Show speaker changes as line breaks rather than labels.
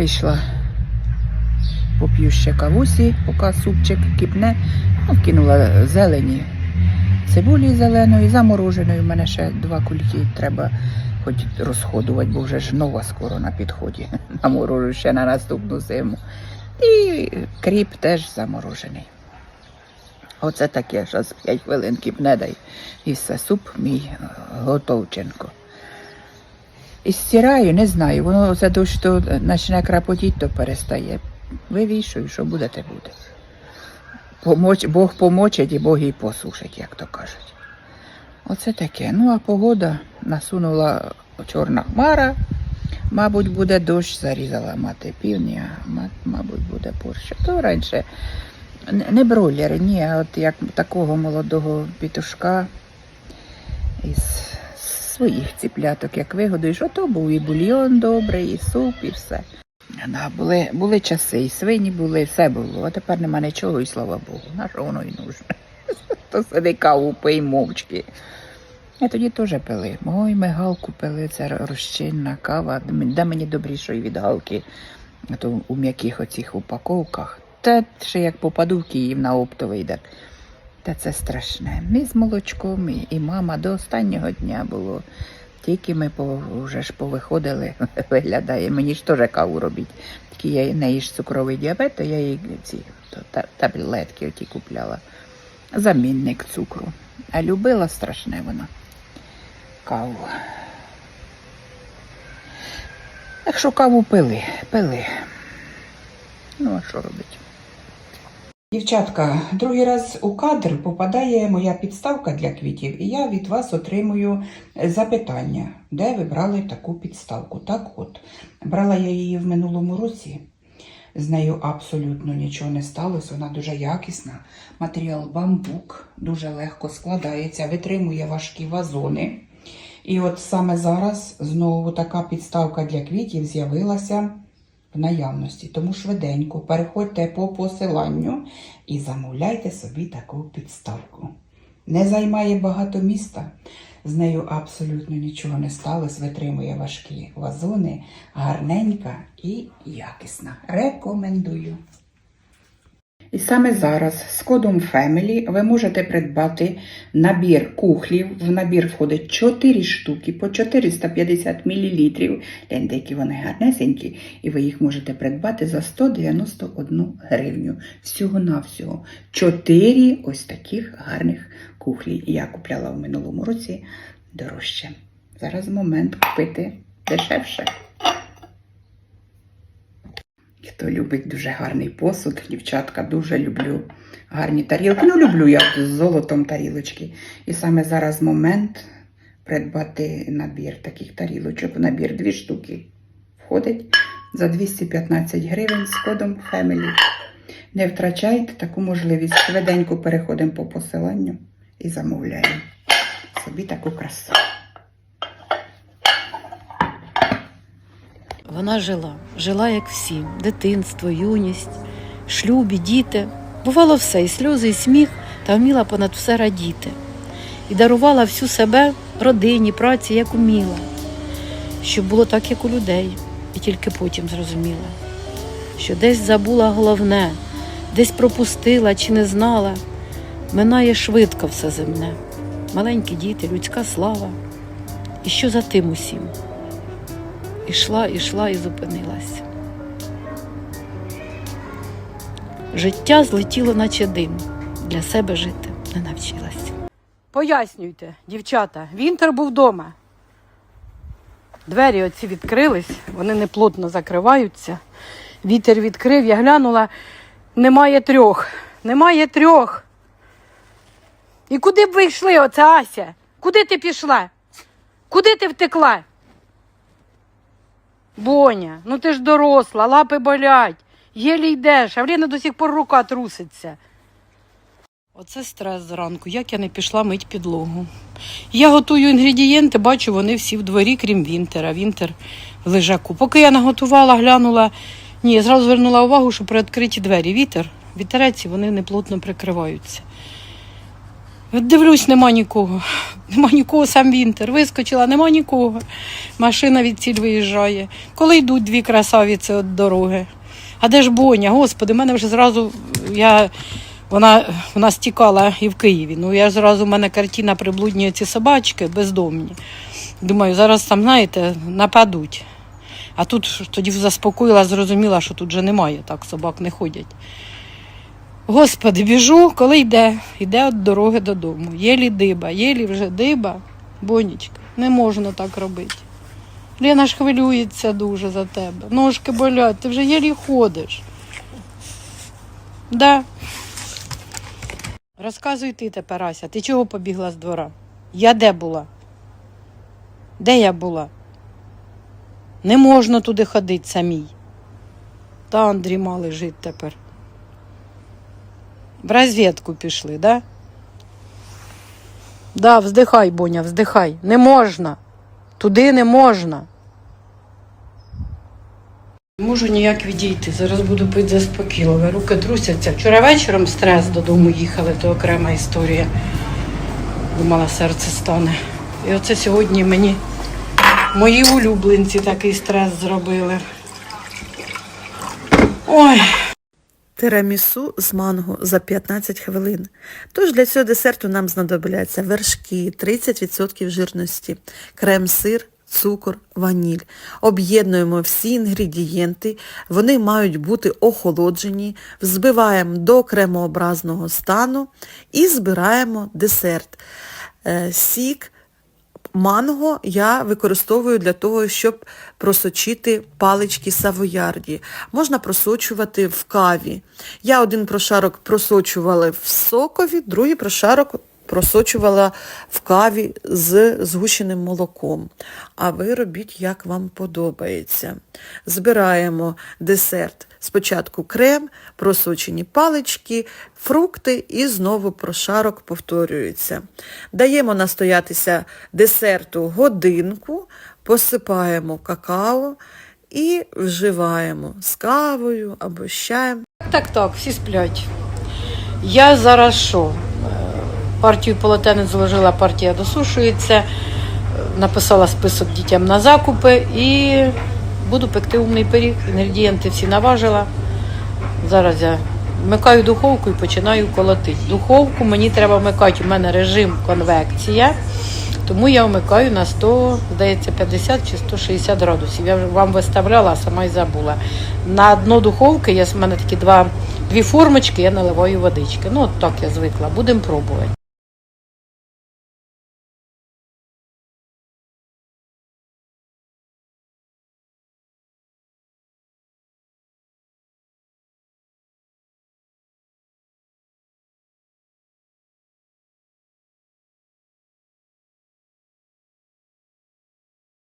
Вийшла, поп'ю ще кавусі, поки супчик кипне, ну, вкинула зелені. Цибулі зеленої, замороженої. У мене ще два кульки треба хоч розходувати, бо вже ж нова скоро на підході. Наморожу ще на наступну зиму. І кріп теж заморожений. Оце таке, зараз 5 хвилин кипне дай. І все, суп мій е, готовченко. І стираю, не знаю. Воно за дощ то почне крапотіть, то перестає. Вивішую, що буде, те буде. Помоч, Бог помочить і Бог і посушить, як то кажуть. Оце таке. Ну, а погода насунула чорна хмара. Мабуть, буде дощ, зарізала мати півні, а мабуть, буде борщ. То раніше не- бройлери, ні, а от як такого молодого пітушка із своїх ціпляток, як вигодуєш, ото був і бульйон добрий, і суп, і все. Да, були, були часи, і свині були, все було, а тепер нема нічого, і слава Богу. На що воно і нужне? То сиди каву пий мовчки. А тоді теж пили. Ой, ми галку пили, це розчинна кава. Де мені добріше від галки, а то у м'яких оцих упаковках. Та ще як попаду в Київ на оптовий, так. Та це страшне. Ми з молочком, і, мама до останнього дня було. Тільки ми по, вже ж повиходили, виглядає. Мені ж теж каву робіть. Тільки я не їж цукровий діабет, то я їй ці то, та, таблетки оті купляла. Замінник цукру. А любила страшне вона каву. Так що каву пили, пили. Ну, а що робити? Дівчатка, другий раз у кадр попадає моя підставка для квітів, і я від вас отримую запитання, де ви брали таку підставку. Так от, брала я її в минулому році. З нею абсолютно нічого не сталося. Вона дуже якісна. Матеріал бамбук дуже легко складається, витримує важкі вазони. І от саме зараз знову така підставка для квітів з'явилася в наявності. Тому швиденько переходьте по посиланню і замовляйте собі таку підставку. Не займає багато міста, з нею абсолютно нічого не сталося, витримує важкі вазони, гарненька і якісна. Рекомендую. І саме зараз з кодом Family ви можете придбати набір кухлів. В набір входить 4 штуки по 450 мл. Гляньте, які вони гарнесенькі, і ви їх можете придбати за 191 гривню. Всього-навсього. 4 ось таких гарних кухлі. Я купляла в минулому році дорожче. Зараз момент купити дешевше. Хто любить дуже гарний посуд, дівчатка, дуже люблю гарні тарілки. Ну, люблю я з золотом тарілочки. І саме зараз момент придбати набір таких тарілочок. Набір дві штуки входить за 215 гривень з кодом Family. Не втрачайте таку можливість. Швиденько переходимо по посиланню і замовляємо собі таку красу.
Вона жила, жила як всі: дитинство, юність, шлюбі, діти. Бувало все, і сльози, і сміх, та вміла понад все радіти. І дарувала всю себе родині, праці, як уміла, щоб було так, як у людей, і тільки потім зрозуміла, що десь забула головне, десь пропустила чи не знала. Минає швидко все земне, маленькі діти, людська слава. І що за тим усім? Ішла, ішла і зупинилась. Життя злетіло, наче дим. Для себе жити не навчилась. Пояснюйте, дівчата, Вінтер був вдома. Двері оці відкрились, вони неплотно закриваються. Вітер відкрив, я глянула, немає трьох. Немає трьох. І куди б ви йшли, оце Ася? Куди ти пішла? Куди ти втекла? Боня, ну ти ж доросла, лапи болять, єлі йдеш, а Ліни до сих пор рука труситься. Оце стрес зранку, як я не пішла мить підлогу. Я готую інгредієнти, бачу, вони всі в дворі, крім Вінтера. Вінтер в лежаку. Поки я наготувала, глянула, ні, зразу звернула увагу, що при відкриті двері. Вітер, вітерець, і вони неплотно прикриваються. Дивлюсь, нема нікого. Нема нікого, сам вінтер. Вискочила, нема нікого. Машина від ціль виїжджає. Коли йдуть дві красавиці від дороги. А де ж Боня? Господи, мене вже зразу я. Вона, вона стікала і в Києві. Ну я зразу в мене картина приблудні ці собачки бездомні. Думаю, зараз там, знаєте, нападуть. А тут тоді заспокоїла, зрозуміла, що тут вже немає, так собак не ходять. Господи, біжу, коли йде, йде від дороги додому. Єлі диба, єлі вже диба, бонічка, не можна так робити. Лена ж хвилюється дуже за тебе. Ножки болять, ти вже єлі ходиш. Да. Розказуй ти тепер, Ася, ти чого побігла з двора? Я де була? Де я була? Не можна туди ходити самій. Та Андрій мали жити тепер. В розвідку пішли, да? Да, вздихай, Боня, вздихай. Не можна. Туди не можна. Не можу ніяк відійти. Зараз буду пити заспокійливе. Руки трусяться. Вчора вечором стрес додому їхали, то окрема історія. Думала, серце стане. І оце сьогодні мені мої улюбленці такий стрес зробили. Ой.
Тирамісу з манго за 15 хвилин. Тож для цього десерту нам знадобляться вершки 30% жирності, крем-сир, цукор, ваніль. Об'єднуємо всі інгредієнти, вони мають бути охолоджені, взбиваємо до кремообразного стану і збираємо десерт. Е, Сік Манго я використовую для того, щоб просочити палички савоярді. Можна просочувати в каві. Я один прошарок просочувала в сокові, другий прошарок просочувала в каві з згущеним молоком. А ви робіть, як вам подобається. Збираємо десерт. Спочатку крем, просочені палички, фрукти і знову прошарок повторюється. Даємо настоятися десерту годинку, посипаємо какао і вживаємо з кавою або з чаєм.
Так, так, всі сплять. Я зараз що? Партію полотенець зложила, партія досушується, е, написала список дітям на закупи і буду пекти умний пиріг. Інгредієнти всі наважила. Зараз я вмикаю духовку і починаю колотити. Духовку мені треба вмикати, у мене режим конвекція, тому я вмикаю на 100, здається, 50 чи 160 градусів. Я вам виставляла, а сама й забула. На дно духовки є в мене такі два, дві формочки, я наливаю водички. Ну, от так я звикла. Будемо пробувати.